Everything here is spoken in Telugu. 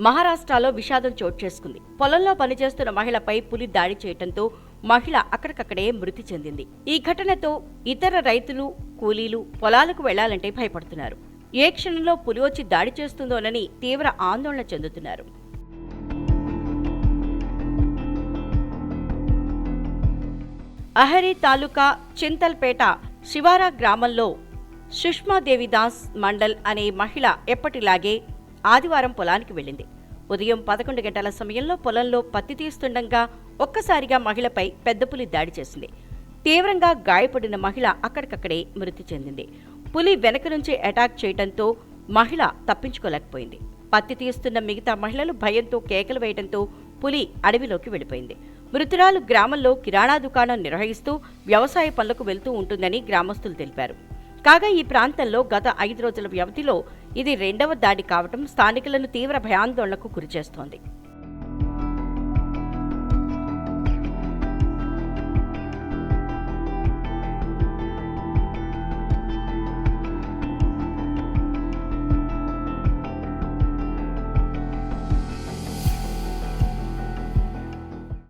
మహారాష్ట్రలో విషాదం చోటు చేసుకుంది. పొలంలో పనిచేస్తున్న మహిళపై పులి దాడి చేయడంతో మహిళ అక్కడికక్కడే మృతి చెందింది. ఈ ఘటనతో ఇతర రైతులు కూలీలు పొలాలకు వెళ్ళాలంటే భయపడుతున్నారు. ఏ క్షణంలో పులి వచ్చి దాడి చేస్తుందోనని తీవ్ర ఆందోళన చెందుతున్నారు. అహరి తాలూకా చింతల్పేట శివారా గ్రామంలో సుష్మాదేవిదాస్ మండల్ అనే మహిళ ఎప్పటిలాగే ఆదివారం పొలానికి వెళ్ళింది. ఉదయం పదకొండు గంటల సమయంలో పొలంలో పత్తి తీస్తుండగా ఒక్కసారిగా మహిళపై పెద్ద పులి దాడి చేసింది. తీవ్రంగా గాయపడిన మహిళ అక్కడికక్కడే మృతి చెందింది. పులి వెనక నుంచి అటాక్ చేయడంతో మహిళ తప్పించుకోలేకపోయింది. పత్తి తీస్తున్న మిగతా మహిళలు భయంతో కేకలు వేయడంతో పులి అడవిలోకి వెళ్ళిపోయింది. మృతురాలు గ్రామంలో కిరాణా దుకాణం నిర్వహిస్తూ వ్యవసాయ పనులకు వెళ్తూ ఉంటుందని గ్రామస్తులు తెలిపారు. కాగా ఈ ప్రాంతంలో గత ఐదు రోజుల వ్యవధిలో ఇది రెండవ దాడి కావటం స్థానికులను తీవ్ర భయాందోళనకు గురిచేస్తోంది.